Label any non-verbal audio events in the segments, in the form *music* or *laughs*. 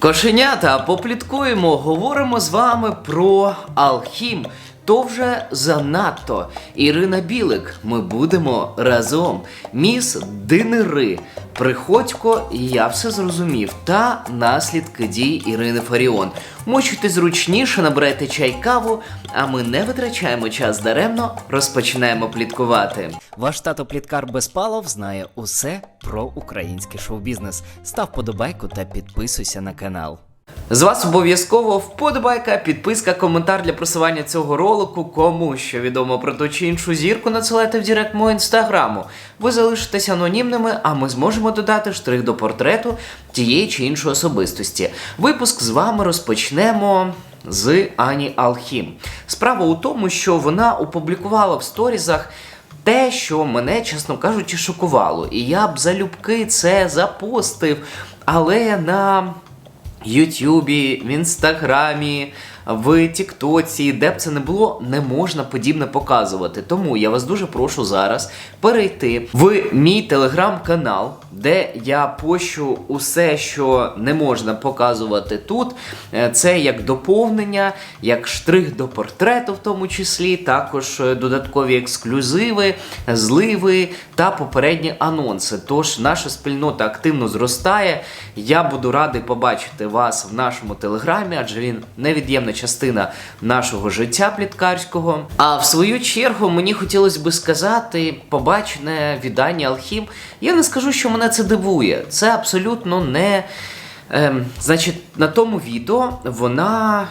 Кошенята, попліткуємо, говоримо з вами про Алхім. То вже занадто. Ірина Білик, ми будемо разом. Міс Динери, Приходько, я все зрозумів. Та наслідки дій Ірини Фаріон. Мочуйте зручніше, набирайте чай каву, а ми не витрачаємо час даремно, розпочинаємо пліткувати. Ваш тато Пліткар Безпалов знає усе про український шоу-бізнес. Став подобайку та підписуйся на канал. З вас обов'язково вподобайка, підписка, коментар для просування цього ролику. Кому що відомо про ту чи іншу зірку, надсилайте в директ мого інстаграму. Ви залишитесь анонімними, а ми зможемо додати штрих до портрету тієї чи іншої особистості. Випуск з вами розпочнемо. З Ані Алхім. Справа у тому, що вона опублікувала в сторізах те, що мене, чесно кажучи, шокувало. І я б залюбки це запостив, але на Ютубі, в Інстаграмі, в Тіктоці, де б це не було, не можна подібне показувати. Тому я вас дуже прошу зараз перейти в мій телеграм-канал, де я пощу усе, що не можна показувати тут. Е, Це як доповнення, як штрих до портрету, в тому числі, також е, додаткові ексклюзиви, зливи та попередні анонси. Тож наша спільнота активно зростає. Я буду радий побачити вас в нашому телеграмі, адже він невід'ємна частина нашого життя пліткарського. А в свою чергу мені хотілося би сказати, побачене віддання Алхім. Я не скажу, що мене це дивує. Це абсолютно не. Ем, значить, на тому відео вона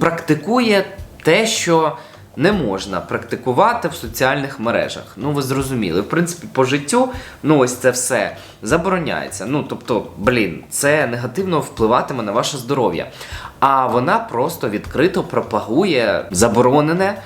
практикує те, що не можна практикувати в соціальних мережах. Ну, ви зрозуміли. В принципі, по життю, ну ось це все забороняється. Ну, тобто, блін, це негативно впливатиме на ваше здоров'я. А вона просто відкрито пропагує заборонене.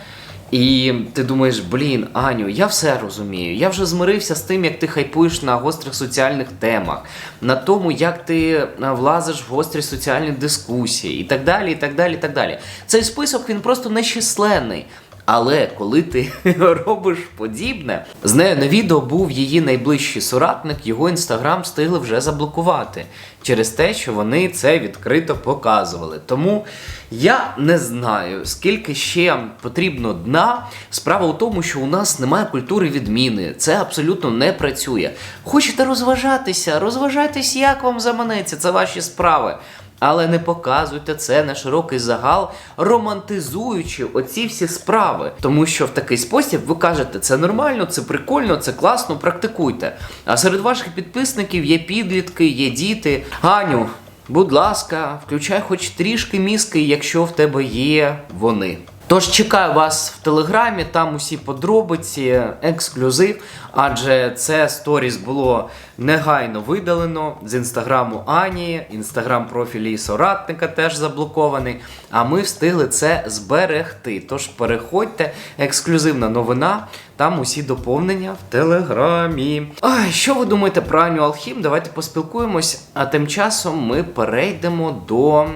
І ти думаєш, блін, Аню, я все розумію. Я вже змирився з тим, як ти хайпуєш на гострих соціальних темах, на тому, як ти влазиш в гострі соціальні дискусії, і так далі. і так далі, і так далі. Цей список він просто нещисленний. Але коли ти *laughs* робиш подібне, з нею на відео був її найближчий соратник, його інстаграм встигли вже заблокувати через те, що вони це відкрито показували. Тому я не знаю, скільки ще потрібно дна. Справа у тому, що у нас немає культури відміни. Це абсолютно не працює. Хочете розважатися? Розважайтесь, як вам заманеться, це ваші справи. Але не показуйте це на широкий загал, романтизуючи оці всі справи. Тому що в такий спосіб ви кажете, це нормально, це прикольно, це класно, практикуйте. А серед ваших підписників є підлітки, є діти. Аню, будь ласка, включай хоч трішки мізки, якщо в тебе є вони. Тож чекаю вас в телеграмі, там усі подробиці, ексклюзив, адже це сторіс було негайно видалено з інстаграму Ані, інстаграм профілі соратника теж заблокований. А ми встигли це зберегти. Тож переходьте, ексклюзивна новина. Там усі доповнення в телеграмі. Ай, що ви думаєте про Аню Алхім? Давайте поспілкуємось. А тим часом ми перейдемо до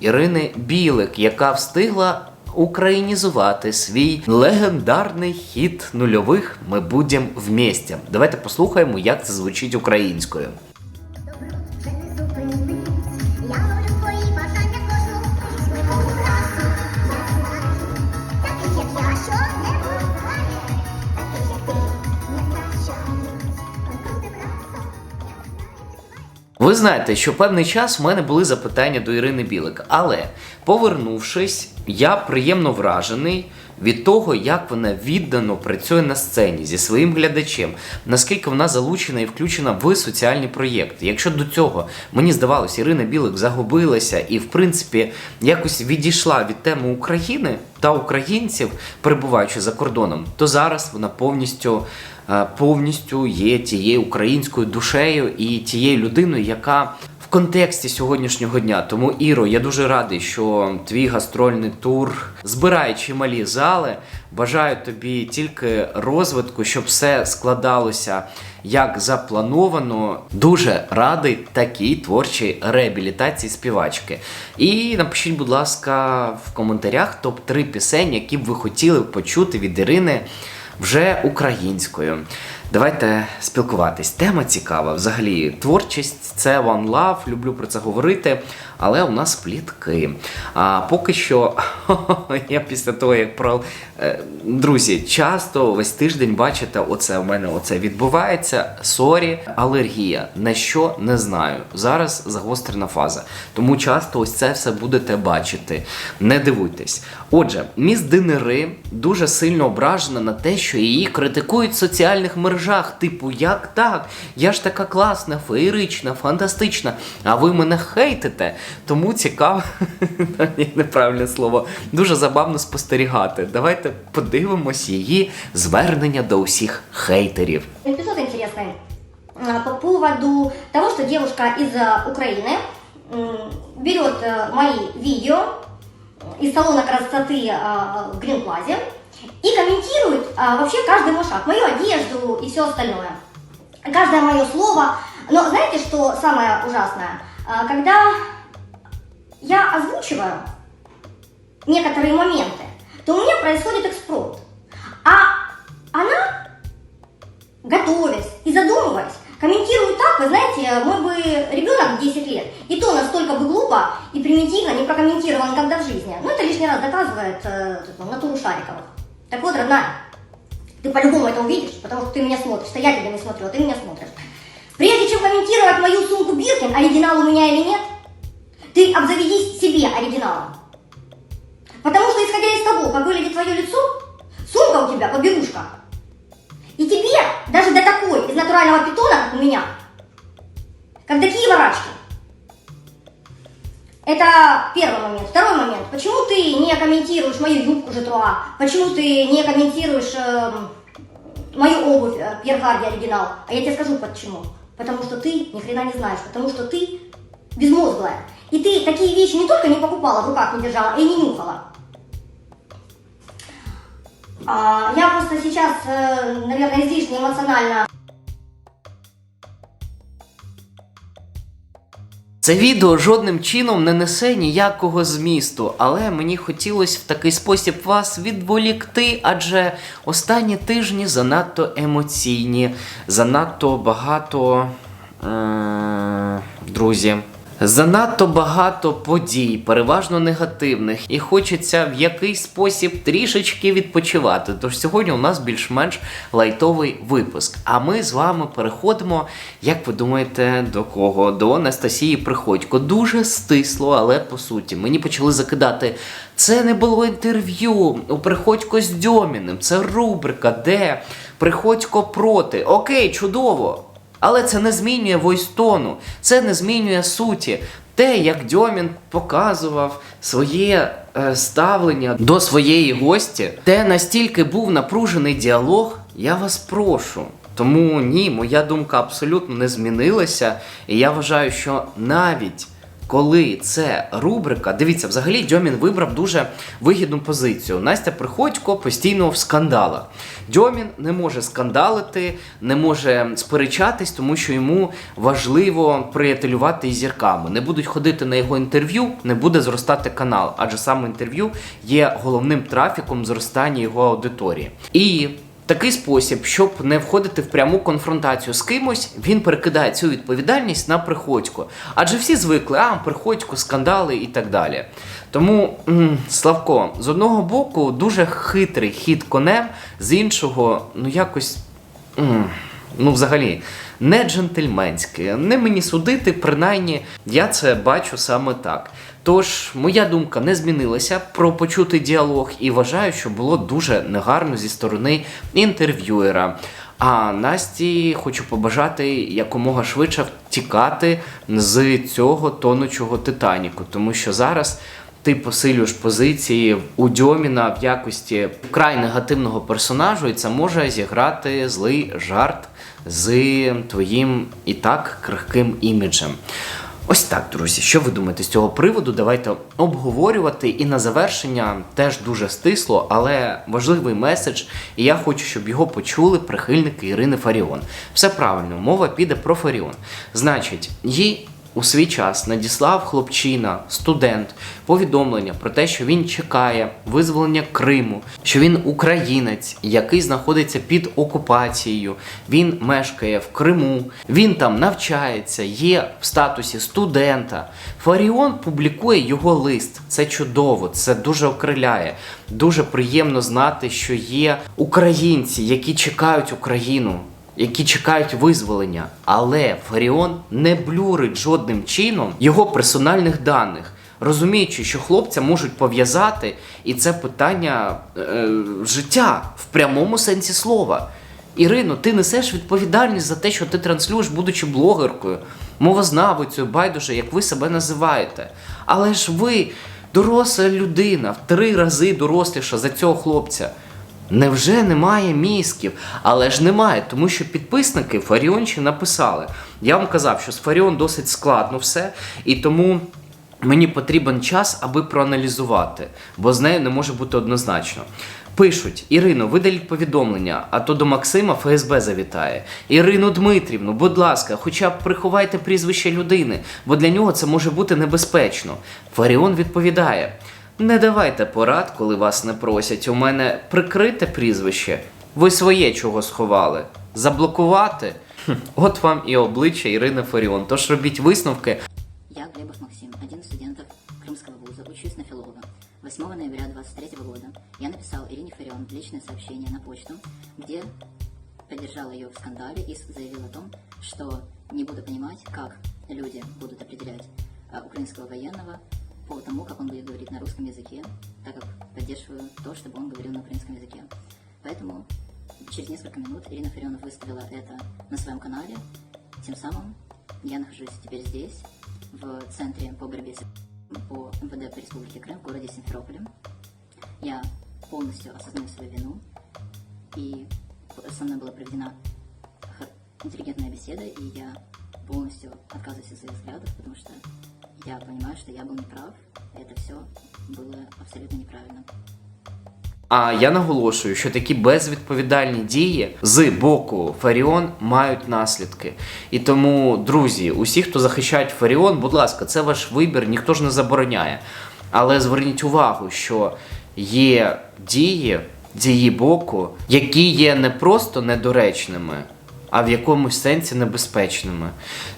Ірини Білик, яка встигла українізувати свій легендарний хіт нульових Ми будем вместе. Давайте послухаємо, як це звучить українською. Знаєте, що певний час в мене були запитання до Ірини Білик, але повернувшись, я приємно вражений від того, як вона віддано працює на сцені зі своїм глядачем, наскільки вона залучена і включена в соціальні проєкти. Якщо до цього мені здавалося, Ірина Білик загубилася і, в принципі, якось відійшла від теми України та українців, перебуваючи за кордоном, то зараз вона повністю е, повністю є тією українською душею і тією людиною, яка контексті сьогоднішнього дня. Тому, Іро, я дуже радий, що твій гастрольний тур збирає чималі зали. Бажаю тобі тільки розвитку, щоб все складалося як заплановано. Дуже радий такій творчій реабілітації співачки. І напишіть, будь ласка, в коментарях топ-3 пісень, які б ви хотіли почути від Ірини вже українською. Давайте спілкуватись. Тема цікава. Взагалі, творчість це one love, люблю про це говорити, але у нас плітки. А поки що, *laughs* я після того, як про е, друзі, часто весь тиждень бачите, оце у мене оце відбувається. Сорі, алергія. На що не знаю. Зараз загострена фаза. Тому часто ось це все будете бачити. Не дивуйтесь. Отже, міс Динери дуже сильно ображена на те, що її критикують в соціальних мережах Типу, як так? Я ж така класна, феєрична, фантастична, а ви мене хейтите. Тому цікаво, *laughs* ні, неправильне слово, дуже забавно спостерігати. Давайте подивимось її звернення до усіх хейтерів. Эпизод интересный а, по поводу того, что девушка из а, Украины м, берет э, мои видео из салона красоты а, в Грин Плазе и комментирует а, вообще каждый мой шаг, мою одежду и все остальное. Каждое мое слово. Но знаете, что самое ужасное? А, Когда я озвучиваю некоторые моменты, то у меня происходит экспрот. А она готовясь и задумываясь, комментирует так, вы знаете, мой бы ребенок 10 лет, и то настолько бы глупо и примитивно не прокомментировал никогда в жизни. Ну, это лишний раз доказывает э, натуру Шариковых. Так вот, родная, ты по-любому это увидишь, потому что ты меня смотришь, что я тебя не смотрю, а ты меня смотришь. Прежде чем комментировать мою сумку Биркин, оригинал у меня или нет, ты обзаведись себе оригиналом. Потому что, исходя из того, как выглядит твое лицо, сумка у тебя поберушка. И тебе, даже до такой, из натурального питона, как у меня, как до Киева рачки. Это первый момент. Второй момент. Почему ты не комментируешь мою юбку Жетруа? Почему ты не комментируешь эм, мою обувь э, оригинал? А я тебе скажу почему. Потому что ты ни хрена не знаешь. Потому что ты безмозглая. И ты такие вещи не только не покупала, в руках не держала, и не нюхала. А, я просто сейчас, э, наверное, излишне эмоционально Це відео жодним чином не несе ніякого змісту, але мені хотілося в такий спосіб вас відволікти, адже останні тижні занадто емоційні, занадто багато. Е- друзі. Занадто багато подій, переважно негативних, і хочеться в якийсь спосіб трішечки відпочивати. Тож сьогодні у нас більш-менш лайтовий випуск. А ми з вами переходимо, як ви думаєте, до кого? До Анастасії Приходько. Дуже стисло, але по суті, мені почали закидати. Це не було інтерв'ю у Приходько з Дьоміним. Це рубрика, де Приходько проти. Окей, чудово. Але це не змінює войстону, це не змінює суті. Те, як Дьомін показував своє е, ставлення до своєї гості, те настільки був напружений діалог, я вас прошу. Тому ні, моя думка абсолютно не змінилася. І я вважаю, що навіть коли це рубрика, дивіться, взагалі Дьомін вибрав дуже вигідну позицію. Настя Приходько постійно в скандалах. Дьомін не може скандалити, не може сперечатись, тому що йому важливо приятелювати із зірками. Не будуть ходити на його інтерв'ю, не буде зростати канал, адже саме інтерв'ю є головним трафіком зростання його аудиторії. І Такий спосіб, щоб не входити в пряму конфронтацію з кимось, він перекидає цю відповідальність на приходько. Адже всі звикли, а приходько, скандали і так далі. Тому, Славко, з одного боку, дуже хитрий хід конем, з іншого, ну якось. Ну, взагалі, не джентльменське. Не мені судити, принаймні, я це бачу саме так. Тож, моя думка не змінилася про почутий діалог і вважаю, що було дуже негарно зі сторони інтерв'юера. А Насті хочу побажати якомога швидше втікати з цього тонучого Титаніку, тому що зараз ти посилюєш позиції у Дьоміна в якості вкрай негативного персонажу, і це може зіграти злий жарт з твоїм і так крихким іміджем. Ось так, друзі. Що ви думаєте з цього приводу? Давайте обговорювати. І на завершення теж дуже стисло, але важливий меседж. І я хочу, щоб його почули прихильники Ірини Фаріон. Все правильно, мова піде про Фаріон. Значить, їй у свій час надіслав хлопчина, студент, повідомлення про те, що він чекає визволення Криму, що він українець, який знаходиться під окупацією. Він мешкає в Криму, він там навчається, є в статусі студента. Фаріон публікує його лист. Це чудово, це дуже окриляє. Дуже приємно знати, що є українці, які чекають Україну які чекають визволення, але Фаріон не блюрить жодним чином його персональних даних, розуміючи, що хлопця можуть пов'язати, і це питання е, життя в прямому сенсі слова. Ірино, ти несеш відповідальність за те, що ти транслюєш, будучи блогеркою, мовознавицею, байдуже, як ви себе називаєте. Але ж ви доросла людина, в три рази доросліша за цього хлопця. Невже немає мізків? Але ж немає, тому що підписники Фаріончі написали. Я вам казав, що з Фаріон досить складно все, і тому мені потрібен час, аби проаналізувати, бо з нею не може бути однозначно. Пишуть: Ірино, видаліть повідомлення, а то до Максима ФСБ завітає. Ірино Дмитрівну, будь ласка, хоча б приховайте прізвище людини, бо для нього це може бути небезпечно. Фаріон відповідає. Не давайте порад, коли вас не просять. У мене прикрите прізвище. Ви своє чого сховали? Заблокувати? От вам і обличчя Ірини Фаріон. Тож робіть висновки. Я Глебов Максим, один из студентов Крымского вуза, учусь на филолога. 8 ноября 23 года я написал Ирине Фарион личное сообщение на почту, где поддержал ее в скандале и заявил о том, что не буду понимать, как люди будут определять а, украинского военного по тому, как он будет говорить на русском языке, так как поддерживаю то, чтобы он говорил на украинском языке. Поэтому через несколько минут Ирина Фарионов выставила это на своем канале. Тем самым я нахожусь теперь здесь, в Центре по борьбе с по МВД по Республике Крым в городе Симферополе. Я полностью осознаю свою вину, и со мной была проведена интеллигентная беседа, и я полностью отказываюсь от своих взглядов, потому что я понимаю, что я был неправ, и это все было абсолютно неправильно. А я наголошую, що такі безвідповідальні дії з боку Фаріон мають наслідки. І тому, друзі, усі, хто захищають Фаріон, будь ласка, це ваш вибір, ніхто ж не забороняє. Але зверніть увагу, що є дії з її боку, які є не просто недоречними, а в якомусь сенсі небезпечними.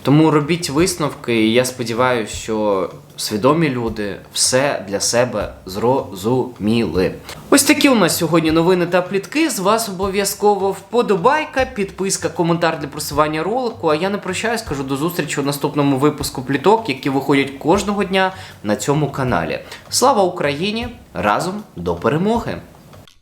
Тому робіть висновки, і я сподіваюся, що свідомі люди все для себе зрозуміли. Ось такі у нас сьогодні новини та плітки. З вас обов'язково вподобайка, підписка, коментар для просування ролику. А я не прощаюсь, кажу до зустрічі у наступному випуску пліток, які виходять кожного дня на цьому каналі. Слава Україні! Разом до перемоги!